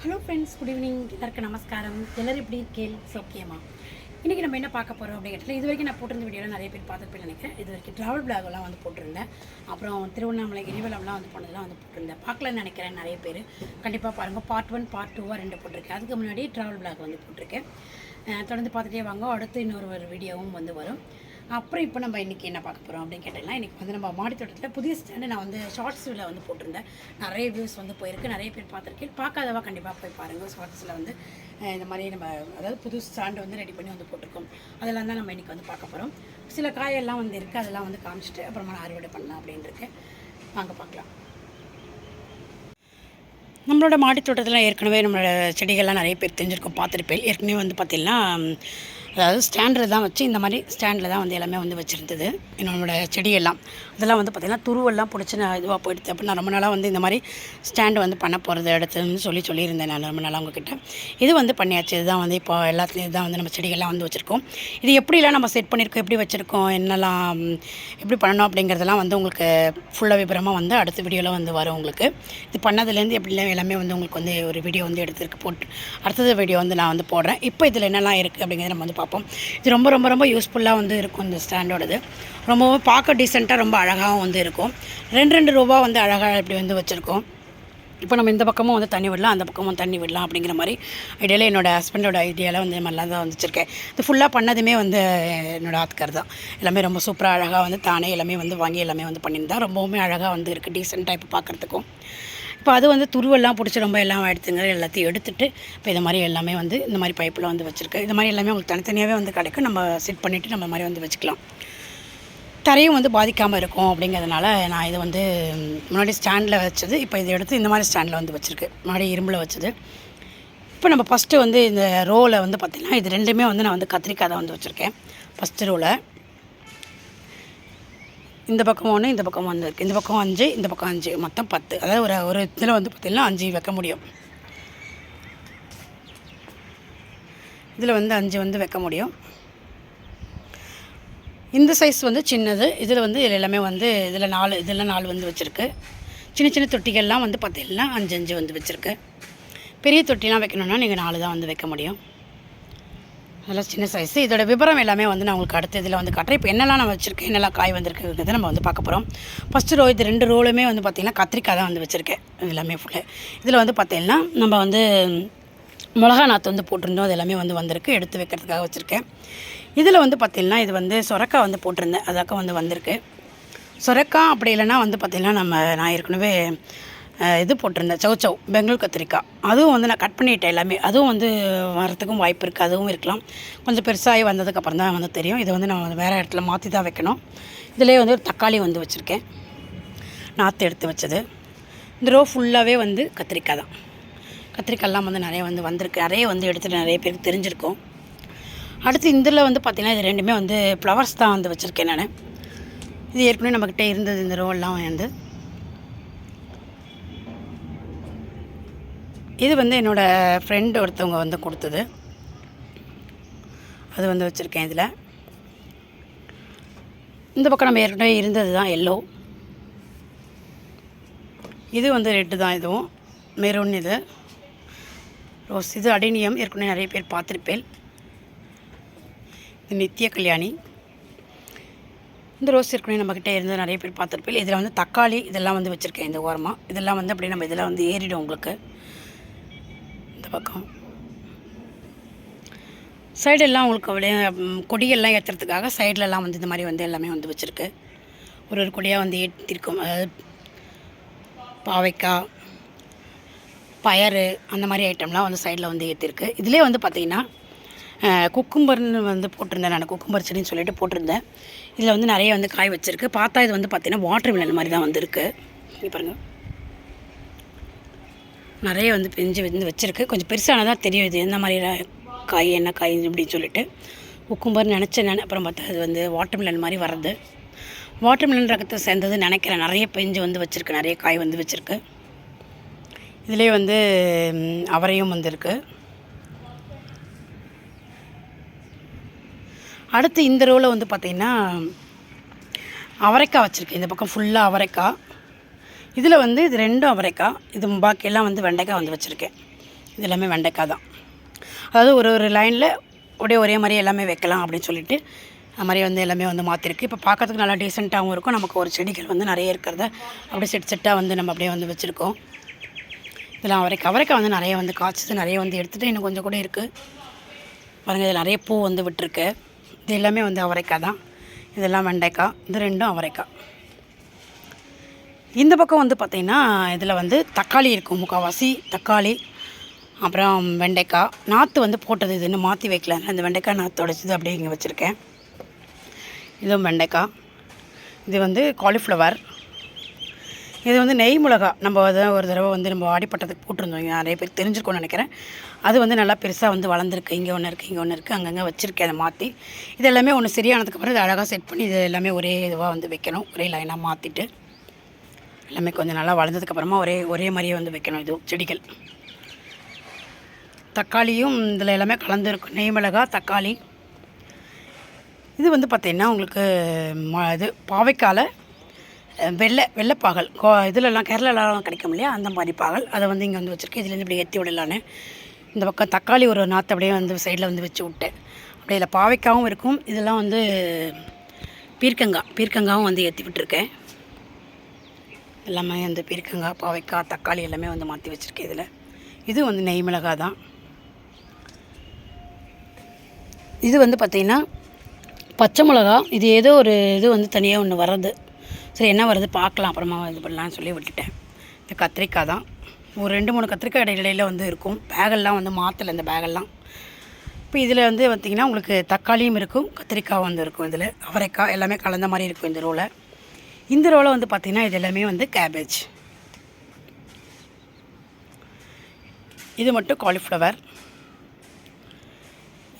Hello friends good evening எல்லாருக்கும் நமஸ்காரம். எல்லோரும் எப்படி இருக்கேள் சௌக்கியமா? இன்றைக்கி நம்ம என்ன பார்க்க போகிறோம் அப்படிங்கிறதுல இது வரைக்கும் நான் போட்டிருந்த வீடியோவில் நிறைய பேர் பார்த்துருப்பேன் நினைக்கிறேன். இது வரைக்கும் ட்ராவல் பிளாக்லாம் வந்து போட்டிருந்தேன். அப்புறம் திருவண்ணாமலை கிரிவலம்லாம் வந்து போனதெல்லாம் வந்து போட்டிருந்தேன். பார்க்கலன்னு நினைக்கிறேன் நிறைய பேர். கண்டிப்பாக பாருங்கள் பார்ட் ஒன் பார்ட் டூவாக ரெண்டு போட்டிருக்கேன். அதுக்கு முன்னாடி ட்ராவல் பிளாக் வந்து போட்டிருக்கேன். தொடர்ந்து பார்த்துட்டே வாங்க. அடுத்து இன்னொரு ஒரு வீடியோவும் வந்து வரும். அப்புறம் இப்போ நம்ம இன்றைக்கி என்ன பார்க்க போகிறோம் அப்படின்னு கேட்டிங்கன்னா இன்றைக்கி வந்து நம்ம மாடித்தோட்டத்தில் புதிய ஸ்டாண்டு நான் வந்து ஷார்ட்ஸில் வந்து போட்டிருந்தேன். நிறைய வியூஸ் வந்து போயிருக்கு. நிறைய பேர் பார்த்துருக்கேன். பார்க்காதவா கண்டிப்பாக போய் பாருங்கள் ஷார்ட்ஸில் வந்து இந்த மாதிரி நம்ம அதாவது புது ஸ்டாண்டு வந்து ரெடி பண்ணி வந்து போட்டிருக்கோம். அதெல்லாம் தான் நம்ம இன்றைக்கி வந்து பார்க்க போகிறோம் சில காயெல்லாம் வந்து இருக்குது அதெல்லாம் வந்து காமிச்சிட்டு அப்புறமா நான் அறுவடை பண்ணலாம் அப்படின்னு இருக்கேன். வாங்க பார்க்கலாம். நம்மளோட மாடித்தோட்டத்தில் ஏற்கனவே நம்மளோட செடிகள்லாம் நிறைய பேர் தெரிஞ்சிருக்கோம் பார்த்துருப்பேன். ஏற்கனவே வந்து பார்த்திங்கன்னா அதாவது ஸ்டாண்டில் தான் வச்சு இந்த மாதிரி ஸ்டாண்டில் தான் வந்து எல்லாமே வந்து வச்சுருந்தது. நம்மளோட செடியெல்லாம். அதெல்லாம் வந்து பார்த்திங்கன்னா துருவெல்லாம் பிடிச்சி நான் இதுவாக போயிடுது. அப்போ நான் ரொம்ப நாளாக வந்து இந்த மாதிரி ஸ்டாண்டு வந்து பண்ண போகிறது எடுத்துன்னு சொல்லி சொல்லியிருந்தேன் நான் ரொம்ப நாளாக உங்ககிட்ட. இது வந்து பண்ணியாச்சு. இதுதான் வந்து இப்போ எல்லாத்துலேயும் இதுதான் வந்து நம்ம செடிகள்லாம் வந்து வச்சுருக்கோம். இது எப்படிலாம் நம்ம செட் பண்ணியிருக்கோம்? எப்படி வச்சுருக்கோம்? என்னெல்லாம் எப்படி பண்ணணும் அப்படிங்கிறதெல்லாம் வந்து உங்களுக்கு ஃபுல்லாக விபரமாக வந்து அடுத்த வீடியோவில் வந்து வரும் உங்களுக்கு. இது பண்ணதுலேருந்து எப்படிலாம் எல்லாமே வந்து உங்களுக்கு வந்து ஒரு வீடியோ வந்து எடுத்துருக்கு போட்டு அடுத்தது வீடியோ வந்து நான் வந்து போடுறேன். இப்போ இதில் என்னெல்லாம் இருக்குது அப்படிங்கிறத நம்ம வந்து பார்ப்போம் இது ரொம்ப ரொம்ப ரொம்ப யூஸ்ஃபுல்லாக வந்து இருக்கும் இந்த ஸ்டாண்டோடது ரொம்பவும் பார்க்க டீசெண்டாக ரொம்ப அழகாகவும் வந்து இருக்கும். ரெண்டு ரெண்டு ரூபா வந்து அழகாக இப்படி வந்து வச்சுருக்கோம். இப்போ நம்ம இந்த பக்கமும் வந்து தண்ணி விடலாம் அந்த பக்கமும் தண்ணி விடலாம் அப்படிங்கிற மாதிரி ஐடியாவில் என்னோட ஹஸ்பண்டோட ஐடியாவில் வந்து இந்த மாதிரிலாம் தான் வந்துச்சிருக்கேன் இது ஃபுல்லாக பண்ணதுமே வந்து என்னோட ஆத்கர் தான். எல்லாமே ரொம்ப சூப்பராக அழகாக வந்து தானே எல்லாமே வந்து வாங்கி எல்லாமே வந்து பண்ணியிருந்தா ரொம்பவுமே அழகாக வந்து இருக்குது டீசெண்டாக இப்போ பார்க்குறதுக்கும் இப்போ அது வந்து துருவெல்லாம் பிடிச்சி ரொம்ப எல்லாம் எடுத்துங்க எல்லாத்தையும் எடுத்துட்டு இப்போ இந்த மாதிரி எல்லாமே வந்து இந்த மாதிரி பைப்பில் வந்து வச்சுருக்கேன் இந்த மாதிரி எல்லாமே உங்களுக்கு தனித்தனியாகவே வந்து கிடைக்கும். நம்ம செட் பண்ணிவிட்டு நம்ம மாதிரி வந்து வச்சுக்கலாம். தரையும் வந்து பாதிக்காமல் இருக்கும் அப்படிங்கிறதுனால நான் இது வந்து முன்னாடி ஸ்டாண்டில் வச்சது இப்போ இதை எடுத்து இந்த மாதிரி ஸ்டாண்டில் வந்து வச்சுருக்கு. முன்னாடி இரும்பில் வச்சது. இப்போ நம்ம ஃபஸ்ட்டு வந்து இந்த ரோவில் வந்து பார்த்திங்கன்னா இது ரெண்டுமே வந்து நான் வந்து கத்திரிக்காய் தான் வந்து வச்சுருக்கேன். ஃபஸ்ட்டு ரோவில் இந்த பக்கம் ஒன்று இந்த பக்கம் ஒன்று இருக்குது இந்த பக்கம் அஞ்சு இந்த பக்கம் அஞ்சு. மொத்தம் பத்து. அதாவது ஒரு ஒரு இதில் வந்து பார்த்திங்கன்னா அஞ்சு வைக்க முடியும். இதில் வந்து அஞ்சு வந்து வைக்க முடியும். இந்த சைஸ் வந்து சின்னது. இதில் வந்து இதில் எல்லாமே வந்து இதில் நாலு இதில் நாலு வந்து வச்சுருக்கு. சின்ன சின்ன தொட்டிகள்லாம் வந்து பார்த்திங்கன்னா அஞ்சு அஞ்சு வந்து வச்சுருக்கு. பெரிய தொட்டிலாம் வைக்கணுன்னா நீங்கள் நாலு தான் வந்து வைக்க முடியும். நல்லா சின்ன சைஸு இதோட விவரம் எல்லாமே வந்து நான் உங்களுக்கு அடுத்த இதில் வந்து காட்டுறேன். இப்போ என்னெல்லாம் நான் வச்சுருக்கேன் என்னெல்லாம் காய் வந்திருக்குங்கிறத நம்ம வந்து பார்க்க போகிறோம் ஃபஸ்ட்டு ரோ இது ரெண்டு ரோலுமே வந்து பார்த்திங்கன்னா கத்திரிக்காய் தான் வந்து வச்சுருக்கேன். இது எல்லாமே ஃபுல்லு இதில் வந்து பார்த்திங்கன்னா நம்ம வந்து மிளகா நாற்று வந்து போட்டிருந்தோம். அது எல்லாமே வந்து வந்திருக்கு. எடுத்து வைக்கிறதுக்காக வச்சுருக்கேன். இதில் வந்து பார்த்திங்கன்னா இது வந்து சொரக்காய் வந்து போட்டிருந்தேன். அதாக்க வந்து வந்திருக்கு. சொரக்காய் அப்படி இல்லைன்னா வந்து பார்த்திங்கன்னா நம்ம நான் ஏற்கனவே இது போட்டிருந்தேன். சௌச்சௌ பெங்களூர் கத்திரிக்காய். அதுவும் வந்து நான் கட் பண்ணிட்டேன் எல்லாமே. அதுவும் வந்து வரத்துக்கும் வாய்ப்பு இருக்குது அதுவும் இருக்கலாம். கொஞ்சம் பெருசாகி வந்ததுக்கப்புறம் தான் வந்து தெரியும். இதை வந்து நான் வந்து வேறு இடத்துல மாற்றி தான் வைக்கணும். இதிலே வந்து ஒரு தக்காளி வந்து வச்சுருக்கேன். நாற்று எடுத்து வச்சது. இந்த ரோ ஃபுல்லாகவே வந்து கத்திரிக்காய் தான். கத்திரிக்காய்லாம் வந்து நிறைய வந்து வந்திருக்கு. நிறைய வந்து எடுத்துகிட்டு நிறைய பேருக்கு தெரிஞ்சிருக்கும். அடுத்து இதில் வந்து பார்த்திங்கன்னா இது ரெண்டுமே வந்து ஃப்ளவர்ஸ் தான் வந்து வச்சுருக்கேன் நான். இது ஏற்கனவே நம்மக்கிட்ட இருந்தது இந்த ரோல்லாம் வந்து. இது வந்து என்னோடய ஃப்ரெண்டு ஒருத்தவங்க வந்து கொடுத்தது. அது வந்து வச்சுருக்கேன் இதில். இந்த பக்கம் நம்ம ஏற்கனவே இருந்தது தான் எல்லோ இது வந்து ரெட்டு தான் இதுவும். மெரூன் இது. ரோஸ் இது அடினியம். ஏற்கனவே நிறைய பேர் பார்த்துருப்பேன். இது நித்திய கல்யாணி. இந்த ரோஸ் ஏற்கனவே நம்மக்கிட்ட இருந்து நிறைய பேர் பார்த்துருப்பேன். இதில் வந்து தக்காளி இதெல்லாம் வந்து வச்சுருக்கேன் இந்த ஓரமாக இதெல்லாம் வந்து அப்படியே நம்ம இதெல்லாம் வந்து ஏறிடும் உங்களுக்கு. இந்த பக்கம். சைடெல்லாம் உங்களுக்கு அப்படியே கொடியெல்லாம் ஏற்றுறதுக்காக சைட்லலாம் வந்து இந்த மாதிரி வந்து எல்லாமே வந்து வச்சுருக்கு. ஒரு ஒரு கொடியாக வந்து ஏற்றிருக்கோம் அதாவது பாவைக்காய் பயறு அந்த மாதிரி ஐட்டம்லாம் வந்து சைடில் வந்து ஏற்றிருக்கு இதிலே வந்து பார்த்திங்கன்னா குக்கும்பர்னு வந்து போட்டிருந்தேன் நான். குக்கும்பர் செடின்னு சொல்லிட்டு போட்டிருந்தேன். இதில் வந்து நிறைய வந்து காய் வச்சுருக்கு. பார்த்தா இது வந்து பார்த்திங்கன்னா வாட்டர் மிலன் மாதிரி தான் வந்துருக்கு பாருங்கள் நிறைய வந்து பிஞ்சு வந்து வச்சுருக்கு. கொஞ்சம் பெருசானதாக தெரியும் இது. எந்த மாதிரி காய் என்ன காய் அப்படின்னு சொல்லிட்டு. உக்கும்பர் நினச்சேன் நான் அப்புறம் பார்த்தா அது வந்து வாட்டர் மிலன் மாதிரி வர்றது. வாட்டர் மிலன் ரகத்தை சேர்ந்தது நினைக்கிறேன். நிறைய பெஞ்சு வந்து வச்சுருக்கு. நிறைய காய் வந்து வச்சுருக்கு. இதிலே வந்து அவரையும் வந்திருக்கு அடுத்து இந்த ரோவில் வந்து பார்த்திங்கன்னா அவரைக்காய் வச்சுருக்கேன் இந்த பக்கம் ஃபுல்லாக அவரைக்காய். இதில் வந்து இது ரெண்டும் அவரைக்காய் இது பாக்கியெல்லாம் வந்து வெண்டைக்காய் வந்து வச்சுருக்கேன். இது எல்லாமே வெண்டைக்காய் தான். அதாவது ஒரு ஒரு லைனில் அப்படியே ஒரே மாதிரி எல்லாமே வைக்கலாம் அப்படின்னு சொல்லிட்டு அது மாதிரி வந்து எல்லாமே வந்து மாற்றிருக்கு இப்போ பார்க்கறதுக்கு நல்லா டீசெண்டாகவும் இருக்கும். நமக்கு ஒரு செடிகள் வந்து நிறைய இருக்கிறத அப்படியே செட் செட்டாக வந்து நம்ம அப்படியே வந்து வச்சுருக்கோம். இதெல்லாம் அவரைக்காய். அவரைக்காய் வந்து நிறைய வந்து காய்ச்சது நிறைய வந்து எடுத்துகிட்டு இன்னும் கொஞ்சம் கூட இருக்குது பாருங்கள் இதில் நிறைய பூ வந்து விட்டுருக்கு. இது எல்லாமே வந்து அவரைக்காய் தான். இதெல்லாம் வெண்டைக்காய். இது ரெண்டும் அவரைக்காய். இந்த பக்கம் வந்து பார்த்திங்கன்னா இதில் வந்து தக்காளி இருக்கும் முக்கால்வாசி. தக்காளி அப்புறம் வெண்டைக்காய். நாற்று வந்து போட்டது இது இன்னும் மாற்றி வைக்கல. அந்த வெண்டைக்காய் நாற்று உடைச்சது அப்படியே இங்கே வச்சுருக்கேன். இதுவும் வெண்டைக்காய். இது வந்து காலிஃப்ளவர் இது வந்து நெய் மிளகா நம்ம அதை ஒரு தடவை வந்து நம்ம ஆடிப்பட்டத்துக்கு போட்டிருந்தோம். நிறைய பேர் தெரிஞ்சிருக்கும்னு நினைக்கிறேன். அது வந்து நல்லா பெருசாக வந்து வளர்ந்துருக்கு. இங்கே ஒன்று இருக்குது இங்கே ஒன்று இருக்குது அங்கங்கே வச்சுருக்கேன் அதை மாற்றி இது எல்லாமே ஒன்று சரியானதுக்கப்புறம் இது அழகாக செட் பண்ணி இது எல்லாமே ஒரே இதுவாக வந்து வைக்கணும். ஒரே லைனாக மாற்றிட்டு எல்லாமே கொஞ்சம் நல்லா வளர்ந்ததுக்கப்புறமா ஒரே ஒரே மாதிரியே வந்து வைக்கணும் இது செடிகள். தக்காளியும் இதில் எல்லாமே கலந்துருக்கும் நெய் மிளகா தக்காளி. இது வந்து பார்த்திங்கன்னா உங்களுக்கு ம இது பாவைக்கால வெள்ளை வெள்ளைப்பாகல் கோ இதிலலாம் கேரளாலாம் கிடைக்கும் இல்லையா? அந்த மாதிரி பாகல். அதை வந்து இங்கே வந்து வச்சுருக்கேன். இதுலேருந்து இப்படி ஏற்றி விடலான்னு. இந்த பக்கம் தக்காளி ஒரு நாற்று அப்படியே வந்து சைடில் வந்து வச்சு விட்டேன் அப்படியே இதில் பாவைக்காவும் இருக்கும். இதெல்லாம் வந்து பீர்க்கங்காய் பீர்க்கங்காவும் வந்து ஏற்றி விட்டுருக்கேன். எல்லாமே வந்து பீர்க்கங்காய் பாவைக்காய் தக்காளி எல்லாமே வந்து மாற்றி வச்சுருக்கேன் இதில். இது வந்து நெய் மிளகாய் தான். இது வந்து பார்த்திங்கன்னா பச்சை மிளகா இது ஏதோ ஒரு இது வந்து தனியாக ஒன்று வர்றது. சரி என்ன வருது பார்க்கலாம். அப்புறமா இது பண்ணலாம்னு சொல்லி விட்டுட்டேன். இந்த கத்திரிக்காய் தான். ஒரு ரெண்டு மூணு கத்திரிக்காய் இடையிலையில் வந்து இருக்கும். பேகெல்லாம் வந்து மாற்றலை இந்த பேகெல்லாம். இப்போ இதில் வந்து பார்த்திங்கன்னா உங்களுக்கு தக்காளியும் இருக்கும் கத்திரிக்காய் வந்து இருக்கும் இதில். அவரைக்காய் எல்லாமே கலந்த மாதிரி இருக்கும் இந்த ரோவில் இந்த ரோவில் வந்து பார்த்திங்கன்னா இது எல்லாமே வந்து கேபேஜ் இது மட்டும் காலிஃப்ளவர்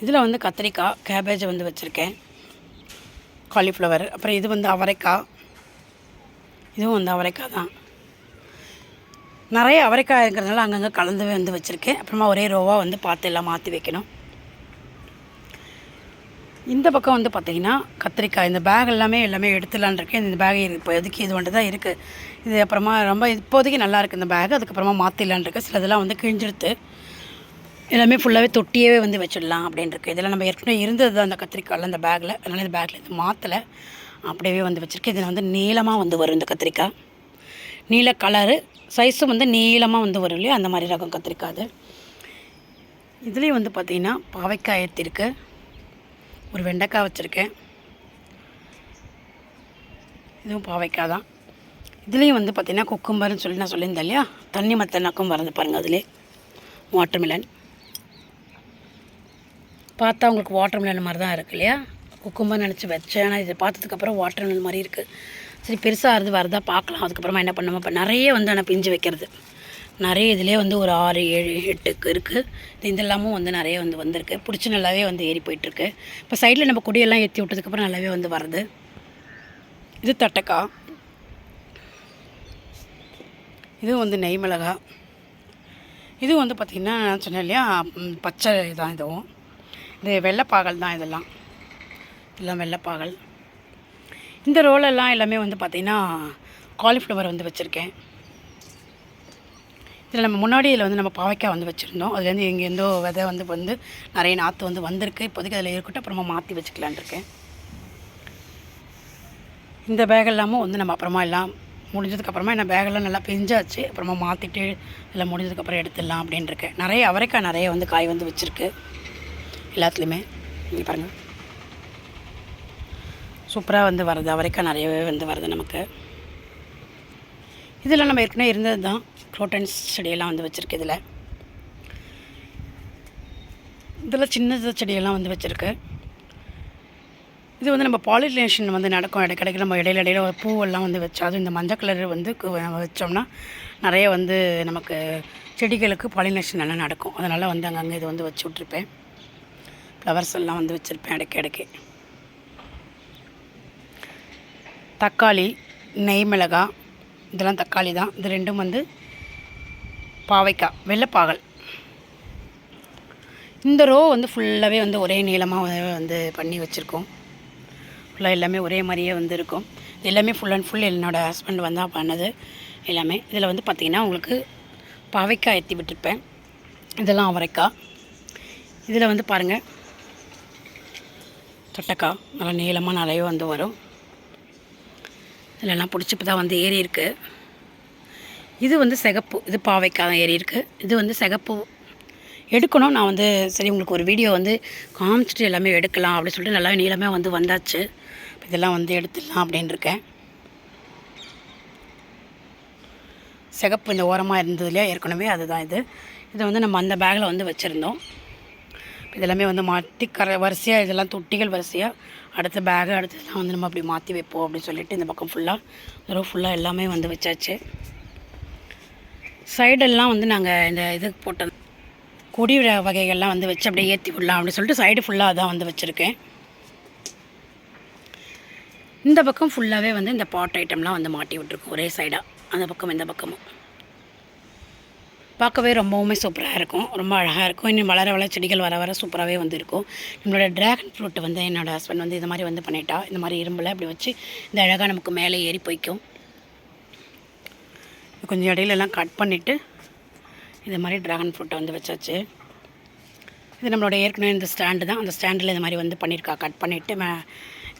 இதில் வந்து கத்திரிக்காய் கேபேஜ் வந்து வச்சுருக்கேன். காலிஃப்ளவர் அப்புறம் இது வந்து அவரைக்காய். இதுவும் வந்து அவரைக்காய் தான். நிறைய அவரைக்காய் இருக்கிறதுனால அங்கங்கே கலந்து வந்து வச்சுருக்கேன். அப்புறமா ஒரே ரோவாக வந்து பார்த்து எல்லாம் மாற்றி வைக்கணும். இந்த பக்கம் வந்து பார்த்திங்கன்னா கத்திரிக்காய் இந்த பேக் எல்லாமே எல்லாமே எடுத்துலான் இருக்கேன். இந்த பேக் இப்போ எதுக்கு இது மட்டும் தான் இருக்குது இது அப்புறமா ரொம்ப இப்போதைக்கு நல்லா இருக்குது இந்த பேக் அதுக்கப்புறமா மாற்றிடலான் இருக்கேன். சில இதெல்லாம் வந்து கிழிஞ்செடுத்து எல்லாமே ஃபுல்லாகவே தொட்டியவே வந்து வச்சிடலாம் அப்படின்ருக்கு இதெல்லாம் நம்ம ஏற்கனவே இருந்தது தான் அந்த கத்திரிக்காயில் அந்த பேக்கில் அதனால் இந்த பேக்கில் இது மாற்றலை அப்படியே வந்து வச்சுருக்கேன். இதில் வந்து நீளமாக வந்து வரும் இந்த கத்திரிக்காய். நீல கலரு சைஸும் வந்து நீளமாக வந்து வரும் இல்லையா? அந்த மாதிரி ரகம் கத்திரிக்காய் அது. இதுலேயும் வந்து பார்த்திங்கன்னா பாவைக்காய் ஏற்றிருக்கு ஒரு வெண்டைக்காய் வச்சுருக்கேன். இதுவும் பாவைக்காய் தான். இதுலேயும் வந்து பார்த்திங்கன்னா குக்கும்பர்னு சொல்லி நான் சொல்லியிருந்தேன் இல்லையா? தண்ணி மத்தனாக்கும் வரது பாருங்கள் அதிலே வாட்டர்மெலன் பார்த்தா உங்களுக்கு வாட்டர் மிலன் மாதிரி தான் இருக்கு இல்லையா? குக்கும்பர் நினச்சி வச்சேன். ஆனால் இதை பார்த்ததுக்கப்புறம் வாட்டர் மிலன் மாதிரி இருக்குது சரி பெருசாக இருந்து வரதா பார்க்கலாம். அதுக்கப்புறமா என்ன பண்ணணும் இப்போ நிறைய வந்து ஆனால் பிஞ்சு வைக்கிறது. நிறைய இதிலே வந்து ஒரு ஆறு ஏழு எட்டுக்கு இருக்குது இது இதெல்லாமும் வந்து நிறைய வந்து வந்திருக்கு. பிடிச்சி நல்லாவே வந்து ஏறி போயிட்டுருக்கு. இப்போ சைடில் நம்ம கொடியெல்லாம் ஏற்றி விட்டதுக்கப்புறம் நல்லாவே வந்து வருது. இது தட்டக்கா. இதுவும் வந்து நெய் மிளகா. இது வந்து பார்த்திங்கன்னா நான் சொன்னேன் இல்லையா பச்சை தான் இதுவும். இது வெள்ளைப்பாகல் தான் இதெல்லாம். இதெல்லாம் வெள்ளைப்பாகல். இந்த ரோலெல்லாம் எல்லாமே வந்து பார்த்திங்கன்னா காலிஃப்ளவர் வந்து வச்சுருக்கேன். இதில் நம்ம முன்னாடி இதில் வந்து நம்ம பாவைக்காய் வந்து வச்சுருந்தோம். அதுலேருந்து எங்கேருந்தோ விதை வந்து வந்து நிறைய நாற்று வந்து வந்திருக்கு. இப்போதைக்கு அதில் இருக்கட்டும் அப்புறமா மாற்றி வச்சுக்கலான் இருக்கேன். இந்த பேக் எல்லாமும் வந்து நம்ம அப்புறமா எல்லாம் முடிஞ்சதுக்கப்புறமா என்ன பேகெல்லாம் நல்லா பிஞ்சாச்சு. அப்புறமா மாற்றிட்டு எல்லாம் முடிஞ்சதுக்கப்புறம் எடுத்துடலாம் அப்படின்னு இருக்கேன். நிறைய அவரைக்காய் நிறைய வந்து காய் வந்து வச்சுருக்கு. எல்லாத்துலேயுமே. இங்கே பாருங்கள் சூப்பராக வந்து வருது. அவரைக்காய் நிறையவே வந்து வருது நமக்கு. இதில் நம்ம ஏற்கனவே இருந்தது தான். க்ரோட்டன்ஸ் செடியெல்லாம் வந்து வச்சுருக்கு இதில். இதில் சின்ன செடியெல்லாம் வந்து வச்சுருக்கு. இது வந்து நம்ம பாலினேஷன் வந்து நடக்கும் இடைக்கிடைக்கு நம்ம இடையில இடையில ஒரு பூவெல்லாம் வந்து வச்சா அதுவும் இந்த மஞ்சள் கலர் வந்து நம்ம வச்சோம்னா நிறைய வந்து நமக்கு செடிகளுக்கு பாலினேஷன் நல்லா நடக்கும். அதனால் வந்து அங்கங்கே இது வந்து வச்சு விட்ருப்பேன் ஃப்ளவர்ஸ் எல்லாம் வந்து வச்சுருப்பேன் இடைக்க. தக்காளி நெய் மிளகாய் இதெல்லாம் தக்காளி தான். இது ரெண்டும் வந்து பாவைக்காய் வெள்ளைப்பாகல். இந்த ரோ வந்து ஃபுல்லாகவே வந்து ஒரே நீளமாக வந்து பண்ணி வச்சுருக்கோம். ஃபுல்லாக எல்லாமே ஒரே மாதிரியே வந்து இருக்கும். இது எல்லாமே ஃபுல் அண்ட் ஃபுல் என்னோடய ஹஸ்பண்ட் வந்தால் பண்ணது. எல்லாமே. இதில் வந்து பார்த்திங்கன்னா உங்களுக்கு பாவைக்காய் ஏற்றி விட்டுருப்பேன். இதெல்லாம் அவரைக்காய். இதில் வந்து பாருங்கள் தொட்டக்காய். நல்லா நீளமாக நிறைய வந்து வரும். இதெல்லாம் பிடிச்சி இப்போ தான் வந்து ஏறி இருக்குது இது வந்து சிகப்பு இது பாவைக்காக தான் ஏறி இருக்குது இது வந்து சிகப்பு. எடுக்கணும். நான் வந்து சரி உங்களுக்கு ஒரு வீடியோ வந்து காமிச்சிட்டு எல்லாமே எடுக்கலாம் அப்படின்னு சொல்லிட்டு நல்லா நீளமே வந்து வந்தாச்சு. இதெல்லாம் வந்து எடுத்துடலாம் அப்படின்னு இருக்கேன். சிகப்பு இந்த ஓரமாக இருந்ததுலையே ஏற்கனவே அதுதான் இது. இதை வந்து நம்ம அந்த பேக்கில் வந்து வச்சுருந்தோம். இதெல்லாமே வந்து மாற்றி கர வரிசையாக இதெல்லாம் தொட்டிகள் வரிசையாக அடுத்த பேகு அடுத்ததெல்லாம் வந்து நம்ம அப்படி மாற்றி வைப்போம் அப்படின்னு சொல்லிட்டு இந்த பக்கம் ஃபுல்லாக ரோ ஃபுல்லாக எல்லாமே வந்து வச்சாச்சு. சைடெல்லாம் வந்து நாங்கள் இந்த இது போட்ட கொடி வகைகள்லாம் வந்து வச்சு அப்படியே ஏற்றி விடலாம் அப்படின்னு சொல்லிட்டு சைடு ஃபுல்லாக அதான் வந்து வச்சுருக்கேன். இந்த பக்கம் ஃபுல்லாகவே வந்து இந்த பாட் ஐட்டம்லாம் வந்து மாட்டி விட்ருக்கோம் ஒரே சைடாக அந்த பக்கம் இந்த பக்கமும். பார்க்கவே ரொம்பவுமே சூப்பராக இருக்கும். ரொம்ப அழகாக இருக்கும். இன்னும் வளர வளர செடிகள் வர வர சூப்பராகவே வந்து இருக்கும் நம்மளோட ட்ராகன் ஃப்ரூட் வந்து என்னோடய ஹஸ்பண்ட் வந்து இது மாதிரி வந்து பண்ணிட்டா. இந்த மாதிரி இரும்பில் அப்படி வச்சு இந்த அழகாக நமக்கு மேலே ஏறி போய்க்கும். கொஞ்சம் இடையிலலாம் கட் பண்ணிவிட்டு இது மாதிரி ட்ராகன் ஃப்ரூட்டை வந்து வச்சாச்சு. இது நம்மளோட ஏற்கனவே இந்த ஸ்டாண்டு தான். அந்த ஸ்டாண்டில் இது மாதிரி வந்து பண்ணியிருக்கா கட் பண்ணிவிட்டு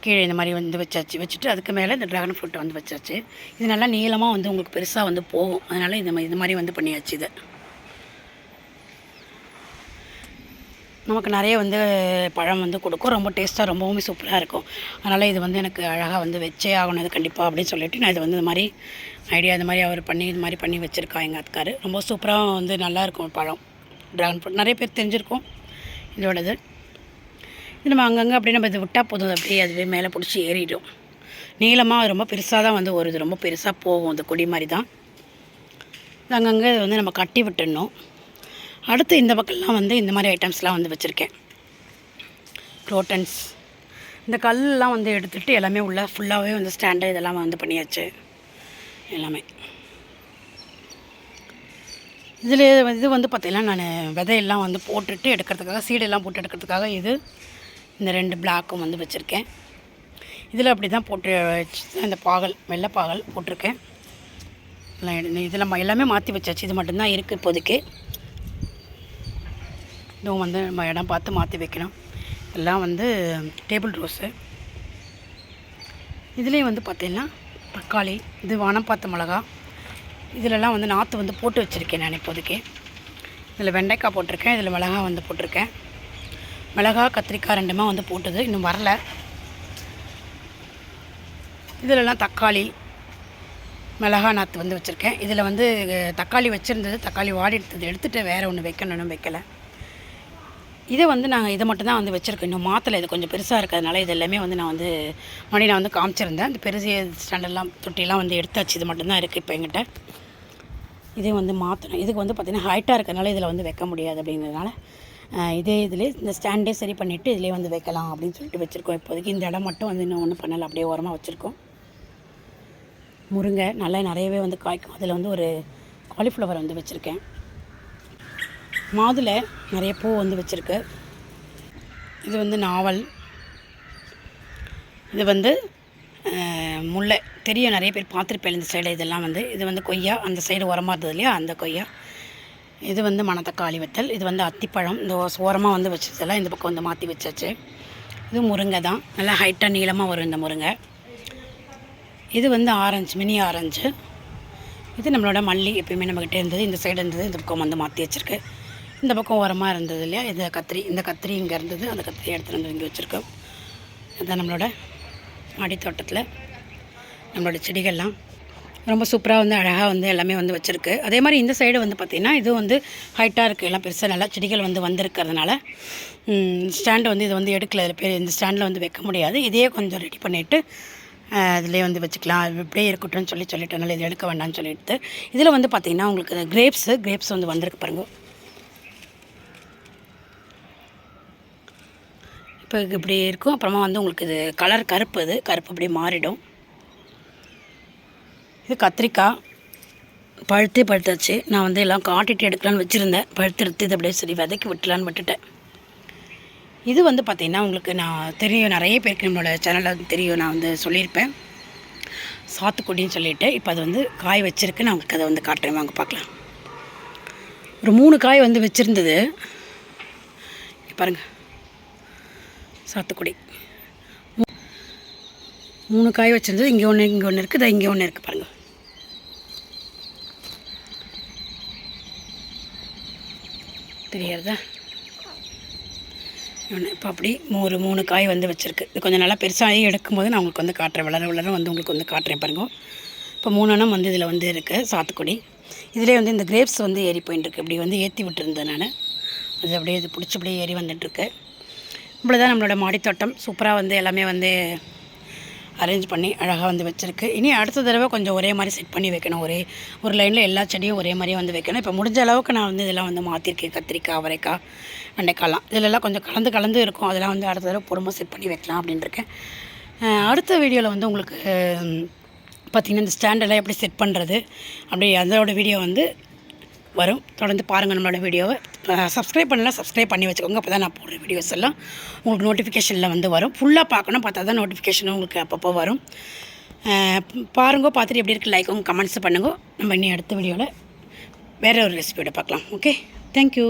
கீழே இந்த மாதிரி வந்து வச்சாச்சு. வச்சுட்டு அதுக்கு மேலே இந்த ட்ராகன் ஃப்ரூட்டை வந்து வச்சாச்சு. இது நல்லா நீளமாக வந்து உங்களுக்கு பெருசாக வந்து போகும். அதனால் இந்த மாதிரி இந்த மாதிரி வந்து பண்ணியாச்சு இது. நமக்கு நிறைய வந்து பழம் வந்து கொடுக்கும். ரொம்ப டேஸ்ட்டாக ரொம்பவுமே சூப்பராக இருக்கும். அதனால் இது வந்து எனக்கு அழகாக வந்து வச்சே ஆகணும் இது கண்டிப்பாக அப்படின்னு சொல்லிட்டு நான் இது வந்து இந்த மாதிரி ஐடியா இந்த மாதிரி அவர் பண்ணி இது மாதிரி பண்ணி வச்சுருக்கா எங்கள் அக்காரு. ரொம்ப சூப்பராக வந்து நல்லாயிருக்கும் பழம். ட்ராகன் ஃப்ரூட் நிறைய பேர் தெரிஞ்சிருக்கும். இதோடது. இது நம்ம அங்கங்கே அப்படியே நம்ம இது விட்டால் போதும். அப்படியே அதுவே மேலே பிடிச்சி ஏறிடும். நீளமாக ரொம்ப பெருசாக தான் வந்து வருது ரொம்ப பெருசாக போகும் அந்த கொடி மாதிரி தான். அங்கங்கே இதை வந்து நம்ம கட்டி விட்டுடணும். அடுத்து இந்த பக்கம்லாம் வந்து இந்த மாதிரி ஐட்டம்ஸ்லாம் வந்து வச்சுருக்கேன். க்ரோட்டன்ஸ் இந்த கல்லாம் வந்து எடுத்துகிட்டு எல்லாமே உள்ள ஃபுல்லாகவே வந்து ஸ்டாண்டு இதெல்லாம் வந்து பண்ணியாச்சு. எல்லாமே. இதில் இது வந்து பார்த்திங்கன்னா நான் விதையெல்லாம் வந்து போட்டுட்டு எடுக்கிறதுக்காக சீடெல்லாம் போட்டு எடுக்கிறதுக்காக இது இந்த ரெண்டு பிளாக்கும் வந்து வச்சுருக்கேன். இதில் அப்படி தான் போட்டு வச்சு இந்த பாகல் வெள்ளை பாகல் போட்டிருக்கேன். இதில் எல்லாமே மாற்றி வச்சாச்சு. இது மட்டும்தான் இருக்குது இப்போதைக்கு. இதுவும் வந்து நம்ம இடம் பார்த்து மாற்றி வைக்கணும். எல்லாம் வந்து டேபிள் ரோஸு. இதுலேயும் வந்து பார்த்திங்கன்னா தக்காளி இது வானம் பார்த்த மிளகா. இதிலெல்லாம் வந்து நாற்று வந்து போட்டு வச்சுருக்கேன் நான் இப்போதைக்கு. இதில் வெண்டைக்காய் போட்டிருக்கேன். இதில் மிளகா வந்து போட்டிருக்கேன். மிளகா கத்திரிக்காய் ரெண்டுமே வந்து போட்டது. இன்னும் வரல. இதிலலாம் தக்காளி மிளகா நாற்று வந்து வச்சுருக்கேன். இதில் வந்து தக்காளி வச்சுருந்தது. தக்காளி வாடி எடுத்தது. எடுத்துகிட்டு வேறு ஒன்று வைக்கணும்னு வைக்கல. இதை வந்து நாங்கள் இதை மட்டும் தான் வந்து வச்சுருக்கோம். இன்னும் மாற்றலை இது கொஞ்சம் பெருசாக இருக்கிறதுனால இது எல்லாமே வந்து நான் வந்து முன்னாடி நான் வந்து காமிச்சிருந்தேன். அந்த பெருசிய ஸ்டாண்டர்ட்லாம் தொட்டிலாம் வந்து எடுத்தாச்சு. இது மட்டும்தான் இருக்குது இப்போ எங்கிட்ட இதே வந்து மாற்றணும் இதுக்கு வந்து பார்த்திங்கன்னா ஹைட்டாக இருக்கிறதுனால இதில் வந்து வைக்க முடியாது அப்படிங்கிறதுனால இதே இதில் இந்த ஸ்டாண்டே சரி பண்ணிவிட்டு இதிலே வந்து வைக்கலாம் அப்படின்னு சொல்லிட்டு வச்சுருக்கோம். இப்போதைக்கு இந்த இடம் மட்டும் வந்து இன்னும் ஒன்றும் பண்ணலை. அப்படியே ஓரமாக வச்சுருக்கோம். முருங்கை நல்லா நிறையவே வந்து காய்க்கும். அதில் வந்து ஒரு காலிஃப்ளவர் வந்து வச்சுருக்கேன். மாதுளை நிறைய பூ வந்து வச்சுருக்கு. இது வந்து நாவல். இது வந்து முல்லை. தெரியும் நிறைய பேர் பார்த்துருப்பேன் இந்த சைடு இதெல்லாம் வந்து. இது வந்து கொய்யா. அந்த சைடு உரமாக இருந்தது இல்லையா? அந்த கொய்யா. இது வந்து மணத்தக்காளி வத்தல் இது வந்து அத்திப்பழம். இந்த ஓரமாக வந்து வச்சதெல்லாம் இந்த பக்கம் வந்து மாற்றி வச்சாச்சு. இது முருங்கை தான். நல்லா ஹைட்டாக நீளமாக வரும் இந்த முருங்கை. இது வந்து ஆரஞ்சு மினி ஆரஞ்சு. இது நம்மளோட மல்லி எப்பயுமே நம்மக்கிட்ட இருந்தது. இந்த சைடு இருந்தது இந்த பக்கம் வந்து மாற்றி வச்சுருக்கு. இந்த பக்கம் ஓரமாக இருந்தது இல்லையா? இந்த கத்திரி இந்த கத்திரி இங்கே இருந்தது. அந்த கத்திரி எடுத்துகிட்டு வந்து இங்கே வச்சுருக்கோம். அதுதான் நம்மளோட மாடி தோட்டத்தில் நம்மளோட செடிகள்லாம். ரொம்ப சூப்பராக வந்து அழகாக வந்து எல்லாமே வந்து வச்சுருக்கு. அதே மாதிரி இந்த சைடு வந்து பார்த்திங்கன்னா இது வந்து ஹைட்டாக இருக்குது எல்லாம் பெருசாக நல்லா செடிகள் வந்து வந்திருக்கிறதுனால ஸ்டாண்டு வந்து இது வந்து எடுக்கல. பேர் இந்த ஸ்டாண்டில் வந்து வைக்க முடியாது. இதையே கொஞ்சம் ரெடி பண்ணிவிட்டு இதிலே வந்து வச்சுக்கலாம். இப்படியே இருக்கட்டும்னு சொல்லி சொல்லிட்டனால இது எடுக்க வேண்டாம்னு சொல்லிட்டு. இதில் வந்து பார்த்திங்கன்னா உங்களுக்கு கிரேப்ஸு கிரேப்ஸ் வந்து வந்திருக்கு பாருங்க. இப்போ இப்படி இருக்கும். அப்புறமா வந்து உங்களுக்கு இது கலர் கருப்பு இது கருப்பு அப்படியே மாறிடும். இது கத்திரிக்காய். பழுத்தே பழுத்தாச்சு. நான் வந்து எல்லாம் காட்டிட்டு எடுக்கலான்னு வச்சுருந்தேன். பழுத்து எடுத்து இதை அப்படியே சரி விதைக்கி விட்டுலான்னு விட்டுட்டேன். இது வந்து பார்த்திங்கன்னா உங்களுக்கு நான் தெரியும் நிறைய பேருக்கு நம்மளோட சேனலில் தெரியும். நான் வந்து சொல்லியிருப்பேன். சாத்துக்குடின்னு சொல்லிட்டு. இப்போ அது வந்து காய் வச்சுருக்கு. நான் உங்களுக்கு அதை வந்து காட்டுறேன். வாங்க பார்க்கலாம். ஒரு மூணு காய் வந்து வச்சுருந்தது. பாருங்கள் சாத்துக்குடி. மூ- மூணு காய் வச்சுருந்தது. இங்கே ஒன்று இங்கே ஒன்று இருக்குது. இங்கே ஒன்று இருக்குது பாருங்கள் தெரியறதா ஒன்று இப்போ அப்படி ஒரு மூணு காய் வந்து வச்சுருக்கு. இது கொஞ்சம் நல்லா பெருசாகி எடுக்கும்போது நான் உங்களுக்கு வந்து காட்டுறேன். வளர வளர வந்து உங்களுக்கு வந்து காட்டுறேன் பாருங்க. இப்போ மூணெண்ணம் வந்து இதில் வந்து இருக்குது சாத்துக்குடி. இதிலே வந்து இந்த கிரேப்ஸ் வந்து ஏறி போயின்னு இருக்கு இப்படி வந்து ஏற்றி விட்டுருந்தேன் நான். அது அப்படியே இது பிடிச்சி அப்படியே ஏறி வந்துட்டுருக்கு இப்படி தான் நம்மளோட மாடித்தோட்டம். சூப்பராக வந்து எல்லாமே வந்து அரேஞ்ச் பண்ணி அழகாக வந்து வச்சுருக்கு. இனி அடுத்த தடவை கொஞ்சம் ஒரே மாதிரி செட் பண்ணி வைக்கணும். ஒரே ஒரு லைனில் எல்லா செடியும் ஒரே மாதிரியே வந்து வைக்கணும். இப்போ முடிஞ்ச அளவுக்கு நான் வந்து இதெல்லாம் வந்து மாற்றிருக்கேன் கத்திரிக்காய் அவரைக்காய் வெண்டைக்காய்லாம் இதிலெல்லாம் கொஞ்சம் கலந்து கலந்து இருக்கும். அதெல்லாம் வந்து அடுத்த தடவை பொறுமை செட் பண்ணி வைக்கலாம் அப்படின்ட்டுருக்கேன் அடுத்த வீடியோவில் வந்து உங்களுக்கு பார்த்திங்கன்னா இந்த ஸ்டாண்டெல்லாம் எப்படி செட் பண்ணுறது அப்படி அதோட வீடியோ வந்து வரும். தொடர்ந்து பாருங்கள் நம்மளோட வீடியோவை சப்ஸ்கிரைப் பண்ணலாம் சப்ஸ்கிரைப் பண்ணி வச்சுக்கோங்க. அப்போ தான் நான் போடுற வீடியோஸ் எல்லாம் உங்களுக்கு நோட்டிஃபிகேஷனில் வந்து வரும். ஃபுல்லாக பார்க்கணும் பார்த்தா தான் நோட்டிஃபிகேஷனும் உங்களுக்கு அப்பப்போ வரும். பாருங்க பார்த்துட்டு எப்படி இருக்குது லைக்கும் கமெண்ட்ஸ் பண்ணுங்க. நம்ம இன்னும் அடுத்த வீடியோவில் வேறு ஒரு ரெசிபியோட பார்க்கலாம். Okay thank you